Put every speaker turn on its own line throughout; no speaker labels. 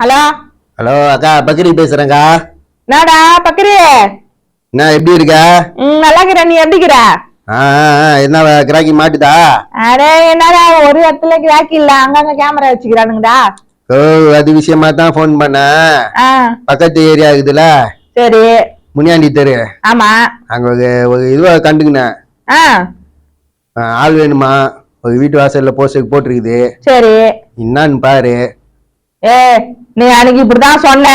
Hello?
Hello அக்கா பக்ரி பேசுறேங்க்கா
என்னடா பக்கரி?
என்ன எப்படி இருக்க?
ம் நல்லா இருக்கிற நீ எப்படி இருக்கிற?
என்ன கிராக்கி மாட்டுதா?
அடே என்னடா ஒரு இடத்துல கிராக்கி இல்ல. அங்கங்க கேமரா வச்சுக்கிறானுங்கடா.
ஓ அது விஷயமா தான் ஃபோன் பண்ணேன் பக்கத்து ஏரியா இருக்குதுல
சரி.
முனியாண்டி தெரு.
ஆமா.
அங்க ஒரு இதுவா கண்டுக்கினேன். ஆள் வேணுமா? ஒரு வீட்டு வாசல்ல போஸ்டருக்கு போட்டிருக்குது.
சரி.
என்னான்னு பாரு.
ஏ நீ அன்னைக்கு இப்படிதான் சொன்ன.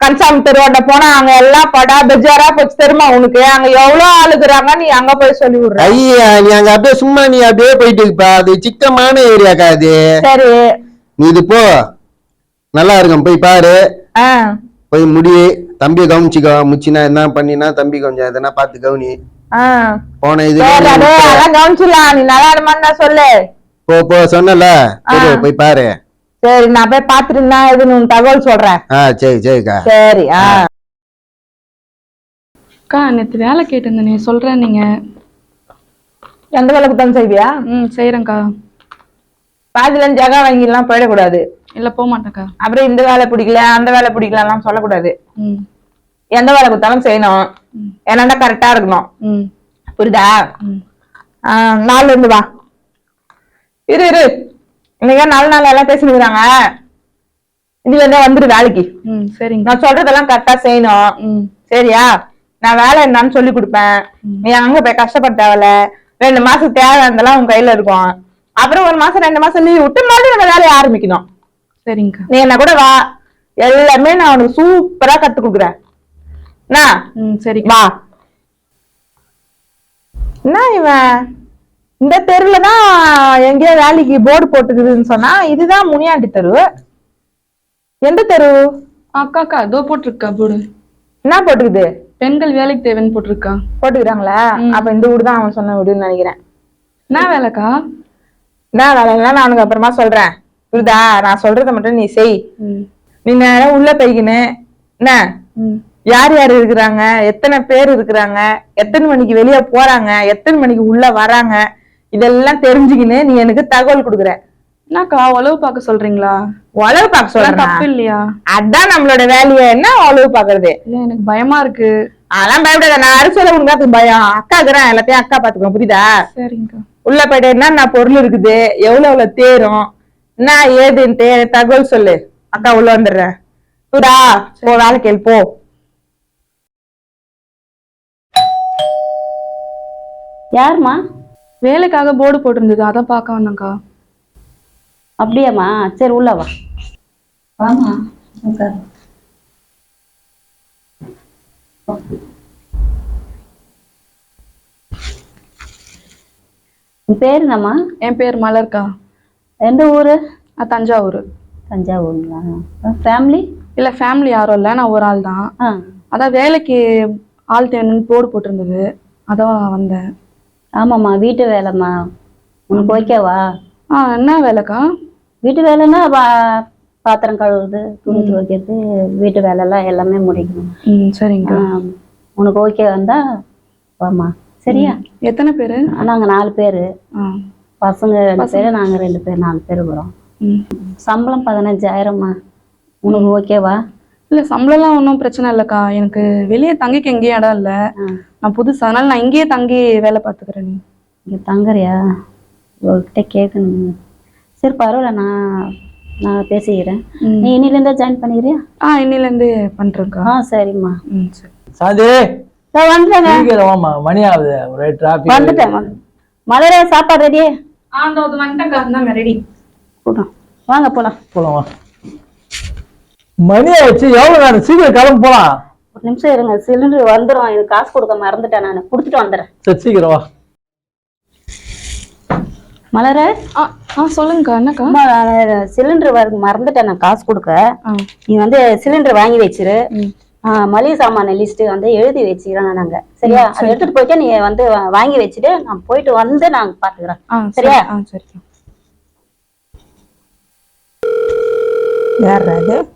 கன்சாமி தெருவாண்ட போனா அங்க எல்லாம் படா பெஜாரா போச்சு தெரியுமா உனக்கு? அங்க எவ்வளவு ஆளுக்குறாங்க நீ அங்க போய் சொல்லி விடுற
ஐயா நீ அங்க அப்படியே சும்மா நீ அப்படியே போயிட்டு இருப்பா. அது சிக்கமான ஏரியாக்கா அது.
சரி.
நீ இது போ. நல்லா இருக்கும். போய் பாரு. போய் முடி தம்பியை கவனிச்சுக்கோ. முச்சினா என்ன பண்ணினா தம்பி கொஞ்சம் எதனா பார்த்து கவனி. போன இது
கவனிச்சிடலாம். நீ நல்லா இருமான்னு சொல்லு.
போ போ சொன்னல. போய் பாரு.
சரி நான் போய் பாத்துட்டு இருந்தா எதுன்னு தகவல் சொல்றேன்.
ஆ சரி சரிக்கா.
சரி ஆ.
அக்கா நேற்று வேலை கேட்டிருந்தேனே. சொல்கிறேன் நீங்கள்
எந்த வேலை கொடுத்தாலும் செய்வியா?
ம் செய்கிறேங்க்கா
பாதியில இருந்து ஜகா வாங்கிலாம் போயிடக்கூடாது.
இல்லை போக மாட்டேங்க்கா
அப்புறம் இந்த வேலை பிடிக்கல அந்த வேலை பிடிக்கலலாம் சொல்லக்கூடாது.
ம்.
எந்த வேலை கொடுத்தாலும் செய்யணும். என்னண்டா கரெக்டா இருக்கணும்.
ம்.
புரியுதா? நாலுல இருந்து வா. இரு இரு. இன்னைக்கு நாலு நாள் எல்லாம் பேசினுக்குறாங்க. இதுல இருந்தே வந்துரு வேலைக்கு.
ம் சரிங்க.
நான் சொல்றதெல்லாம் கரெக்டா செய்யணும்.
ம்.
சரியா? நான் வேலை என்னன்னு சொல்லி கொடுப்பேன். நீ அங்க போய் கஷ்டப்பட தேவையில்ல. ரெண்டு மாசம் தேவையானதெல்லாம் உன் கையில இருக்கும். அப்புறம் ஒரு மாசம் ரெண்டு மாசம் லீவ் விட்டு மறுபடியும் நம்ம வேலையை ஆரம்பிக்கணும்.
சரிங்கக்கா
நீ என்ன கூட வா. எல்லாமே நான் உனக்கு சூப்பரா கத்து கொடுக்குறேன்.
சரி
வா. என்ன இவன்? இந்த தெருவுல தான் எங்கேயோ வேலைக்கு போர்டு போட்டுக்குதுன்னு சொன்னா இதுதான் முனியாண்டி தெரு. எந்த தெரு?
அக்காக்கா இதோ போட்டிருக்கா போடு
என்ன போட்டுக்குது?
பெண்கள் வேலைக்கு தேவைன்னு போட்டிருக்கா.
போட்டுக்கிறாங்களா? அப்ப இந்த வீடு தான் அவன் சொன்ன வீடுன்னு நினைக்கிறேன்.
என்ன வேலைக்கா?
என்ன வேலைங்களா நான் உனக்கு அப்புறமா சொல்றேன். புரியுதா? நான் சொல்றத மட்டும் நீ செய். நீ நேரம் உள்ள போய்க்கின்னு. என்ன? யார் யார் இருக்கிறாங்க? எத்தனை பேர் இருக்கிறாங்க? எத்தனை மணிக்கு வெளிய போறாங்க? எத்தனை மணிக்கு உள்ள வராங்க? இதெல்லாம் தெரிஞ்சுக்கின்னு நீ எனக்கு தகவல் கொடுக்குற.
என்னக்கா உழவு பார்க்க சொல்றீங்களா?
உழவு பார்க்க சொல்றேன்?
தப்பு இல்லையா
அதான் நம்மளோட வேலையை என்ன உழவு பாக்குறது
இல்லை எனக்கு பயமா இருக்கு.
அதெல்லாம் பயப்படாத நான் அரிசியில உனக்கு பயம். அக்கா இருக்கிறேன் எல்லாத்தையும் அக்கா பாத்துக்கோ புரியுதா?
சரிங்கக்கா.
உள்ள போயிட்டு என்னென்ன பொருள் இருக்குது? எவ்வளவு எவ்வளவு தேரும்? என்ன ஏதுன்ட்டு தகவல் சொல்லு. அக்கா உள்ள வந்துடுறேன். புடா போ வேலை கேள் போ.
யாரும்மா?
வேலைக்காக போர்டு போட்டிருந்தது. அதான் பார்க்க வந்தேங்க்கா
அப்படியாம்மா? சரி உள்ள வா. வாமா உட்காரு. உன் பேர் என்னம்மா?
என் பேர் மலர்க்கா.
எந்த ஊரு?
தஞ்சாவூர்.
தஞ்சாவூருங்களா? ஃபேமிலி
இல்லை ஃபேமிலி யாரும் இல்லை. நான் ஒரு ஆள் தான்
ஆ.
அதான் வேலைக்கு ஆள் தேவைன்னு போர்டு போட்டிருந்தது. அதான் வந்தேன்.
ஆமாம்மா வீட்டு வேலைம்மா. உனக்கு ஓகேவா
ஆ என்ன வேலைக்கா?
வீட்டு வேலைன்னா பாத்திரம் கழுவுறது துணி துவைக்கிறது வீட்டு வேலைலாம் எல்லாமே முடிக்கணும்.
ம் சரிங்கக்கா
ஆ, உனக்கு ஓகே வந்தா வாம்மா. சரியா?
எத்தனை பேர்?
நாங்க நாலு பேர். பசங்க ரெண்டு பேர் நாங்க ரெண்டு பேர் நாலு பேர் இருக்கிறோம்.
ம்.
சம்பளம் பதினஞ்சாயிரம்மா. உனக்கு ஓகேவா
இல்லை சம்பளம்லாம் ஒன்றும் பிரச்சனை இல்லைக்கா. எனக்கு வெளியே தங்கிக்க எங்கேயும் இடம் இல்லை. நான் புதுசு அதனால நான் இங்கேயே தங்கி வேலை பார்த்துக்கிறேன். நீ
இங்க தங்குறியா? உங்ககிட்ட கேட்கணும் சரி பரவாயில்ல நான் நான் பேசிக்கிறேன். நீ இன்னிலேருந்தே ஜாயின் பண்ணிக்கிறியா?
ஆ இன்னிலேருந்து பண்ணுறேங்க்கா
ஆ சரிம்மா.
ம் சரி.
சாந்தி!
இதோ வந்துட்டேங்க.
மணி ஆகுது. ஒரே டிராபிக்
வந்துட்டேன் வந்து மலரே சாப்பாடு ரெடியே
ஆ இந்த வந்துட்டேங்க்கா ரெடி
கூட்டம் வாங்க போலாம்.
போலாம் வா. மணி ஆயிடுச்சு. எவ்வளவு நேரம்? சீக்கிரம் கிளம்பு போலாம்.
ஒரு நிமிஷம் இருங்க. சிலிண்டர் வந்துடும் இது காசு கொடுக்க மறந்துட்டேன் நான். கொடுத்துட்டு வந்துடுறேன்.
சரி சீக்கிரம் வா.
மலரே?
ஆ ஆ சொல்லுங்கக்கா. என்னக்கா?
அம்மா, நான் சிலிண்டர் வர மறந்துட்டேன். நான் காசு கொடுக்க. நீ வந்து சிலிண்டர் வாங்கி வச்சிரு. ஆ, மளிகை சாமான லிஸ்ட் வந்து எழுதி வச்சுக்கிறோம் நாங்க சரியா? அதை எடுத்துட்டு போயிட்டு நீ வந்து வா- வாங்கி வச்சுட்டு நான் போயிட்டு வந்து நான் பாத்துக்கிறேன்.
ஆ
சரியா?
ஆ சரிக்கா.
யார் அது?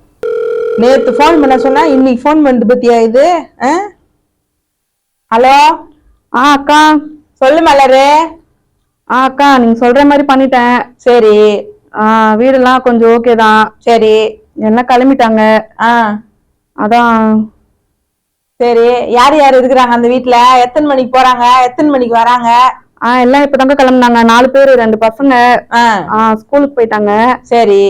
நேத்து ஃபோன் பண்ண சொன்னா இன்னைக்கு ஃபோன் பண்ணுது பத்தியா இது? ஹலோ
ஆ அக்கா.
சொல்லு மலரு.
ஆ அக்கா நீங்கள் சொல்கிற மாதிரி பண்ணிட்டேன்.
சரி.
ஆ வீடெல்லாம் கொஞ்சம் ஓகே தான்.
சரி.
எல்லாம் கிளம்பிட்டாங்க?
ஆ.
அதான்.
சரி. யார் யார் இருக்கிறாங்க அந்த வீட்ல? எத்தனை மணிக்கு போறாங்க? எத்தனை மணிக்கு வராங்க?
ஆ எல்லாம் இப்பதாங்க கிளம்புனாங்க. நாலு பேர் ரெண்டு பசங்க.
ஆ
ஸ்கூலுக்கு போயிட்டாங்க.
சரி.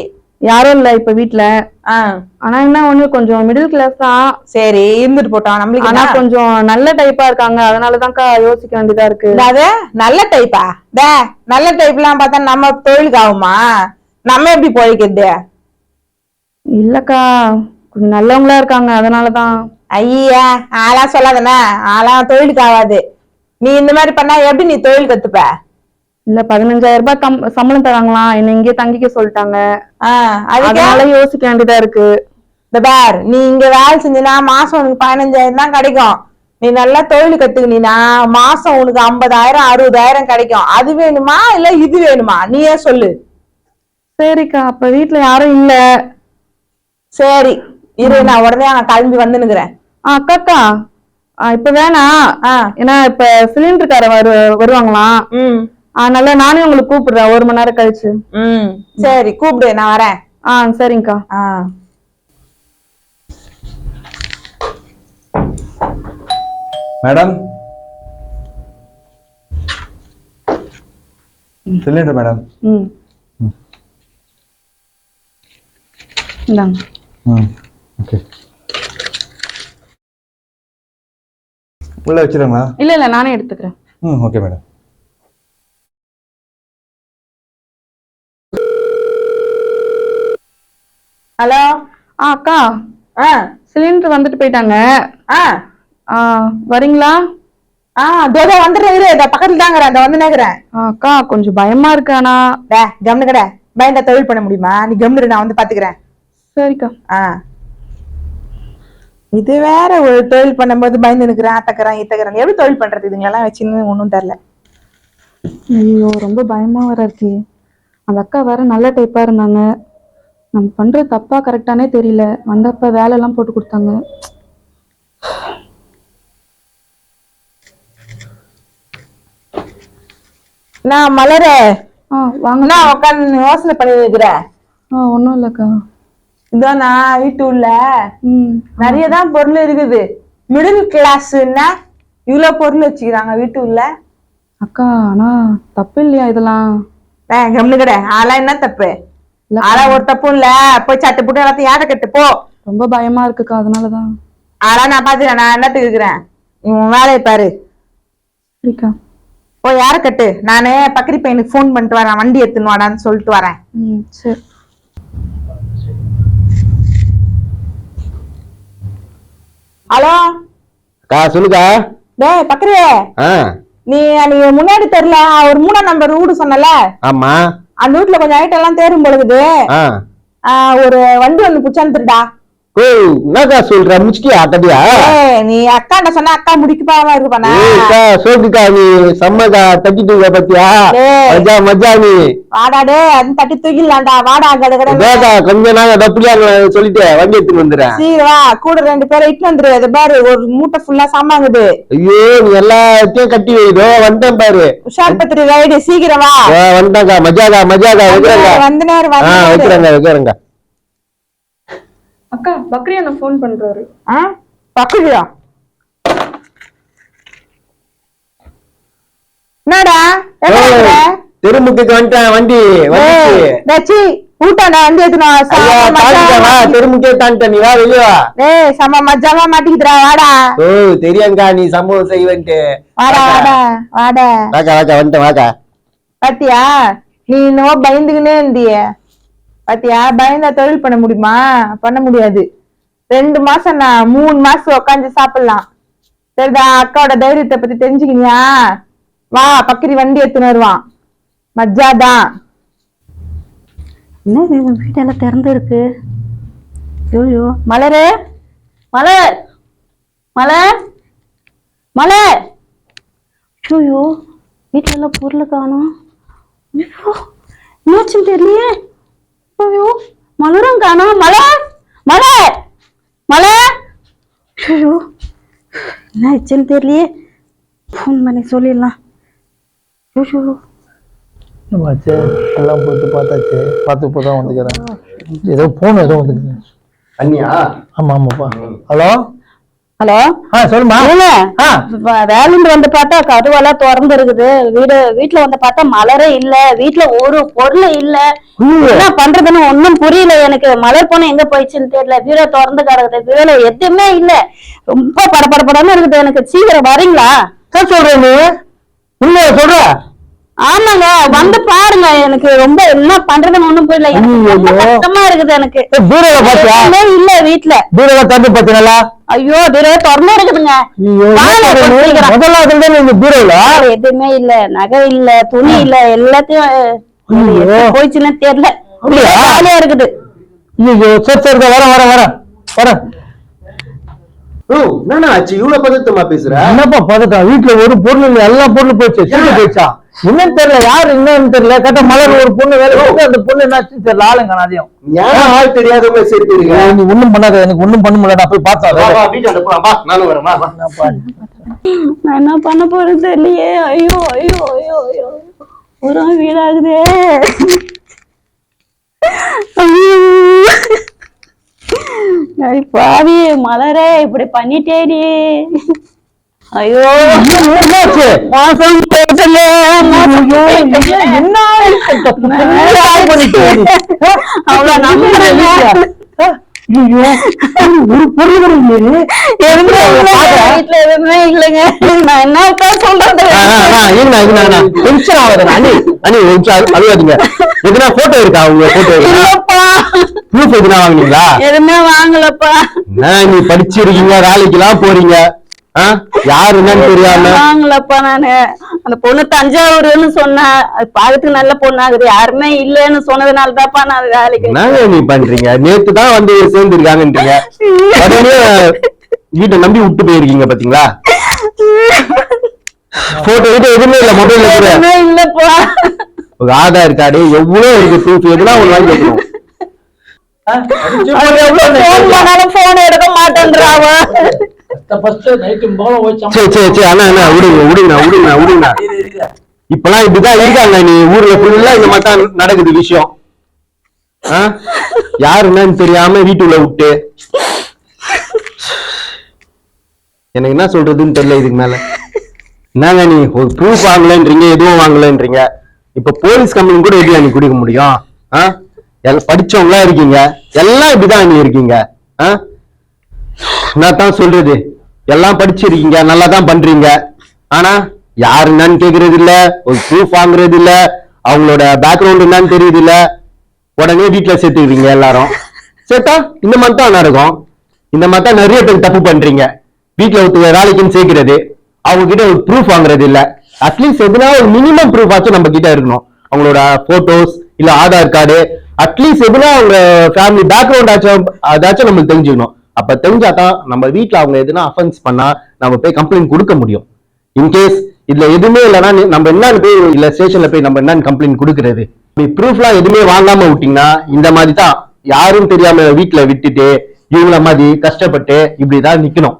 யாரும் இல்ல இப்ப வீட்ல.
ஆ.
ஆனா என்ன ஒண்ணு கொஞ்சம் மிடில் கிளாஸ் தான்
சரி இருந்துட்டு போட்டோம் நம்மளுக்கு
ஆனா? கொஞ்சம் நல்ல டைப்பா இருக்காங்க. அதனாலதான்க்கா யோசிக்க வேண்டியதா இருக்கு.
இல்லாத நல்ல டைப்பா டே நல்ல டைப்லாம் பார்த்தா நம்ம தொழிலுக்கு ஆகுமா? நம்ம எப்படி பொழைக்கிறது?
இல்லக்கா கொஞ்சம் நல்லவங்களா இருக்காங்க. அதனாலதான்.
ஐயா ஆளா சொல்லாதண்ணா. ஆளா தொழிலுக்கு ஆகாது நீ இந்த மாதிரி பண்ணா எப்படி நீ தொழில் கத்துப்ப?
இல்ல பதினஞ்சாயிரம் ரூபாய் தம்- சம்பளம் தராங்களாம் என்ன இங்கே தங்கிக்க சொல்லிட்டாங்க. அதனால யோசிக்க வேண்டியதா இருக்கு.
இந்த பார் நீ இங்க வேலை செஞ்சினா மாசம் உனக்கு பதினஞ்சாயிரம் தான் கிடைக்கும். நீ நல்லா தொழில் கத்துக்கினா மாசம் உனக்கு ஐம்பதாயிரம் அறுபதாயிரம் கிடைக்கும். அது வேணுமா இல்ல இது வேணுமா? நீயே சொல்லு.
சரிக்கா அப்ப வீட்ல யாரும் இல்ல.
சரி இரு நான் உடனே நான் கிளம்பி வந்துனுக்குறேன்
அக்காக்கா. இப்ப வேணாம். ஏன்னா இப்ப சிலிண்டருக்கார வரு வருவாங்களாம் அதனால நானே உங்களுக்கு கூப்பிடுறேன். ஒரு மணி நேரம் கழிச்சு.
ம். சரி கூப்பிடு நான் வரேன்.
ஆ சரிங்கக்கா
ஆ.
மேடம்? Cylinder madam.
ம். இந்தாங்க.
ம் ஓகே. உள்ள வச்சிருங்களா
இல்ல இல்ல நானே எடுத்துக்கிறேன்.
ம் ஓகே மேடம்.
ஹலோ?
ஆ அக்கா.
ஆ.
சிலிண்டர் வந்துட்டு போயிட்டாங்க.
ஆ.
ஆ வரீங்களா?
ஆ தோதோ வந்துடுறேன் இரு இந்த பக்கத்துல தாங்கிறேன் இந்த வந்து நேக்குறேன்.
அக்கா கொஞ்சம் பயமா இருக்கு ஆனா.
டே கம்னு கடை. பயந்தா தொழில் பண்ண முடியுமா? நீ கம்னு நான் வந்து பாத்துக்கிறேன்.
சரிக்கா.
ஆ. இது வேற ஒரு தொழில் பண்ணும்போது பயந்து நிக்கிறேன் அத்தக்கிறேன் இத்தக்கிறேன் எப்படி தொழில் பண்றது? இதுங்களெல்லாம் வச்சுன்னு ஒன்றும் தெரில.
ஐயோ ரொம்ப பயமா வேற இருக்கு. அந்த அக்கா வேற நல்ல டைப்பா இருந்தாங்க. நம்ம பண்றது தப்பா கரெக்டானே தெரியல. வந்தப்ப வேலை எல்லாம் போட்டு கொடுத்தாங்க.
நான் மலர.
ஆ வாங்க.
நான் உட்காந்து யோசனை பண்ணி வைக்கிறேன்
ஆ ஒன்றும் இல்லைக்கா.
இதோ நான் வீட்டு உள்ள. நிறைய தான் பொருள் இருக்குது. மிடில் கிளாஸ்ன்னா இவ்வளோ பொருள் வச்சுக்கிறாங்க வீட்டு உள்ள.
அக்கா ஆனா தப்பு இல்லையா இதெல்லாம்?
கம்னு கடை ஆளா என்ன தப்பு? ஆளா ஒரு தப்பும் இல்ல. போய் சட்டை போட்டு எல்லாத்தையும் யாரை கட்டு போ.
ரொம்ப பயமா இருக்குக்கா அதனாலதான்.
ஆளா நான் பாத்துக்கிறேன் நான் என்னத்துக்கு இருக்கிறேன்? உன் வேலையை பாரு.
சரிக்கா.
போய் யாரை கட்டு? நானே பக்கரி பையனுக்கு ஃபோன் பண்ணிட்டு வரேன் வண்டி எடுத்துன்னு வாடான்னு சொல்லிட்டு வரேன்.
ம் சரி.
ஹலோ?
அக்கா சொல்லுக்கா.
டேய் பக்கரி
ஆ.
நீ நீ முன்னாடி தெரியல ஒரு மூணாம் நம்பர் வீடு சொன்னல?
ஆமா.
அந்த வீட்டுல கொஞ்சம் ஐட்டம் எல்லாம் தேரும் பொழுது ஒரு வண்டி ஒண்ணு புச்சாந்துருடா
ஓ என்னக்கா சொல்ற? தடியா
ஏய் நீ அக்காண்ட சொன்னா அக்கா முடிக்கு பாவமா இருக்கு பண்ண
ஏக்கா சோக்குக்கா நீ? செம்மக்கா தட்டிட்டு பத்தியா?
ஏய்.
மஜா மஜா நீ?
வாடா டே அது தட்டி தூக்கிடலாம்டா. வாடா
இதோக்கா கொஞ்ச நாள் டப்புலியாங்க சொல்லிட்டு வண்டி எடுத்துன்னு வந்துடுறேன்.
சீ வா. கூட ரெண்டு பேரை இட்டு வந்துரு. அது பாரு ஒரு மூட்டை ஃபுல்லா சாமாங்குது
ஐயோ நீ எல்லாத்தையும் கட்டி வைதோ வந்துட்டேன் பாரு.
உஷார் பத்திரி ரைடு சீக்கிரம் வா.
மஜாக்கா மஜாக்கா வைக்கிறேங்க
வந்து நேரம்
வைக்கிறேங்க
அக்கா பக்ரி அண்ணா ஃபோன் பண்றாரு.
ஆ? பக்குடியா என்னடா?
தெருமுக்கு வந்துட்டேன் வண்டி வந்துச்சு.
வண்டி
தெருமுக்கே நீ வா வெளியே வா.
ஏய், செம மஜாவா மாட்டிக்கிதுடா, வாடா.
ஓ தெரியாங்கா நீ சம்பவம் செய்வன்ட்டு.
வாடா வாடா வாடா.
வாக்கா வாக்கா வந்துட்டேன் வாக்கா.
பாத்தியா? நீ என்னவோ பயந்துக்கினே இருந்திய. பாத்தியா? பயந்தா தொழில் பண்ண முடியுமா? பண்ண முடியாது. ரெண்டு மாசம் நான் மூணு மாசம் உட்காந்து சாப்பிடலாம். சரிதா அக்காவோட தைரியத்தை பத்தி தெரிஞ்சுக்கினியா? வா பக்கரி வண்டி எடுத்துன்னு வருவான். மஜாதான்
என்ன இது? வீடெல்லாம் திறந்து இருக்கு. ஐயோ மலரு மலர் மலர் மலர். ஐயோ வீட்டுல எல்லாம் பொருள் காணும். ஐயோ என்னாச்சுன்னு தெரியலையே. ஐயோ மலரும் காணும் மலர் மலர் மலர். ஐயோ என்ன ஆச்சுன்னு தெரியலையே. ஃபோன் பண்ணி சொல்லிடலாம். ஐயோ.
ஆச்சு? எல்லாம் போயிட்டு பார்த்தாச்சு. பார்த்து இப்போ தான் வந்துக்கிறேன். ஏதோ போன் ஏதோ வந்துருக்கு
அண்ணியா
ஆமா ஆமாப்பா. ஹலோ?
ஹலோ?
சொல்லுமா
வேலையில வந்து பார்த்தா கதவெல்லாம் திறந்து இருக்குது வீடு வீட்டுல வந்து பார்த்தா மலரே இல்ல. வீட்டுல ஒரு பொருள் இல்ல. என்ன பண்றதுன்னு ஒண்ணும் புரியல எனக்கு. மலர் போன எங்க போயிடுச்சுன்னு தெரியல. வீட திறந்து கிடக்குது. வீடு எதுவுமே இல்ல. ரொம்ப படபடபடன்னு இருக்குது எனக்கு. சீக்கிரம் வரீங்களா?
என்ன சொல்ற நீ? உண்மையை சொல்ற.
ஆமாங்க. வந்து பாருங்க. எனக்கு ரொம்ப என்ன பண்றதுன்னு ஒண்ணும் புரியல. கஷ்டமா இருக்குது எனக்கு. இல்ல வீட்டுல
பீரோல தந்து பாத்தீங்களா?
ஐயோ வீடு திறந்து இருக்குதுங்க
ஐயோ, என்ன
வாங்க,
சொல்ற நீ?
சீக்கிரம்.
முதல்ல
எதுவுமே இல்ல. நகை இல்ல துணி இல்ல எல்லாத்தையும் போயிடுச்சுன்னு தெரியல? ஜாலியா இருக்குது.
ஐயோ சரி சரி இதோ வரேன் வரேன் வரேன். வரேன்.
ஓ என்னண்ணா ஆச்சு? இவ்வளவு பதட்டமா பேசுற?
என்னப்பா பதட்டம்? வீட்டுல ஒரு பொருள் இல்ல எல்லா பொருளும் போயிடுச்சு. போயிடுச்சா? என்னன்னு தெரியல யாரு என்னன்னு தெரியல. கேட்டா மலர் ஒரு பொண்ணு வேலை அந்த பொண்ணு என்னாச்சுன்னு தெரியல ஆளுங்க அதையும்
ஏன் ஆள் தெரியாதவங்க சேர்த்துருங்க
நீ ஒண்ணும் பண்ணாத எனக்கு ஒண்ணும் பண்ண முடியல நான் போய்
வா
நான் என்ன பண்ண போறது தெரியலையே. ஐயோ ஐயோ ஐயோ ஐயோ. ஒரு நாள் வீடாகுதே பாவி மலரே இப்படி பண்ணிட்டேடி. ஐயோ. மோசம்.
என்ன
அவ்வளவு நம்புறேங்க.
ஒரு பொருள்.
வீட்டுல எதுவுமே இல்லைங்க. நான் என்னக்கா சொல்றது?
டென்ஷன் ஆகாத அண்ணி அண்ணி ஒரு நிமிஷம் எதுனா போட்டோ இருக்கா? உங்க போட்டோ இருக்கா?
இல்லப்பா.
ப்ரூஃப் எதுனா வாங்குனீங்களா?
எதுவுமே வாங்கலப்பா.
என்ன நீ படிச்சிருக்கீங்க? வேலைக்கெல்லாம் போறீங்க. ஆ? யாரு என்னன்னு தெரியாம?
வாங்கலப்பா நானு. அந்த பொண்ணு தஞ்சாவூர்னு சொன்னா அது பார்க்கறதுக்கு நல்ல பொண்ணாகுது. யாருமே இல்லைன்னு சொன்னதுனால தான்ப்பா நான் வேலைக்கு
என்னங்க நீ பண்றீங்க? நேத்து தான் வந்து சேர்ந்துருக்காங்கன்றீங்க. உடனே வீட்டை நம்பி விட்டு போயிருக்கீங்க பாத்தீங்களா? போட்டோ கிட்ட எதுவுமே இல்ல
எதுவுமே இல்லப்பா.
ஆதார் கார்டு எவ்வளவு இருக்கு ப்ரூஃப் எதுனா ஒண்ணு வாங்கி வைக்கணும்
அவன் எவ்வளவு போன் பண்ணாலும் போன் எடுக்க மாட்டேன்றாவ
சரி சரி சரி அண்ணா அண்ணா விடுங்க விடுங்க விடுங்க விடுங்க. இப்பெல்லாம் இப்படிதான் இருக்காங்க நீ ஊர்ல ஃபுல்லா இந்த மாதிரி நடக்குது விஷயம். ஆ? யாரு என்னன்னு தெரியாம வீட்டுக்குள்ள விட்டு. எனக்கு என்ன சொல்றதுன்னு தெரியல இதுக்கு மேல. என்னங்க நீ ஒரு ப்ரூஃப் வாங்கலன்றீங்க எதுவும் வாங்கலன்றீங்க? இப்ப போலீஸ் கம்பெனி கூட எப்படி நீ குடிக்க முடியும்? ஆ? எல்லாம் படிச்சவங்களா இருக்கீங்க? எல்லாம் இப்படிதான் நீ இருக்கீங்க? ஆ? நான் தான் சொல்றது? எல்லாம் படிச்சிருக்கீங்க நல்லா தான் பண்றீங்க. ஆனா யாரு என்னன்னு கேக்குறது இல்ல ஒரு ப்ரூஃப் வாங்குறது இல்ல அவங்களோட பேக்ரவுண்ட் என்னன்னு தெரியுது இல்ல உடனே வீட்டுல சேர்த்துக்கிறீங்க எல்லாரும். சேர்த்தா இந்த மாதிரி தான் நடக்கும் இந்த மாதிரி தான் நிறைய பேர் தப்பு பண்றீங்க. வீட்டுல ஒருத்தர் வேலைக்குன்னு சேர்க்கிறது அவங்க கிட்ட ஒரு ப்ரூஃப் வாங்குறது இல்ல அட்லீஸ்ட் எதுனா ஒரு மினிமம் ப்ரூஃப் ஆச்சும் நம்ம கிட்ட இருக்கணும். அவங்களோட போட்டோஸ் இல்ல ஆதார் கார்டு அட்லீஸ்ட் எதுனா அவங்க ஃபேமிலி பேக்ரவுண்ட் ஆச்சும் அதாச்சும் நம்மளுக்கு தெரிஞ்சுக்கணும். அப்ப தெரிஞ்சாதான் நம்ம வீட்டுல அவங்க எதுனா அஃபென்ஸ் பண்ணா நம்ம போய் கம்ப்ளைண்ட் கொடுக்க முடியும். இன்கேஸ் இதுல எதுவுமே இல்லைன்னா நம்ம என்னன்னு போய் இல்ல ஸ்டேஷன்ல போய் நம்ம என்னன்னு கம்ப்ளைண்ட் கொடுக்கறது? இப்படி ப்ரூஃப்லாம் எதுவுமே வாங்காம விட்டீங்கன்னா இந்த மாதிரி தான் யாரும் தெரியாம வீட்டுல விட்டுட்டு இவங்கள மாதிரி கஷ்டப்பட்டு இப்படிதான் நிக்கணும்.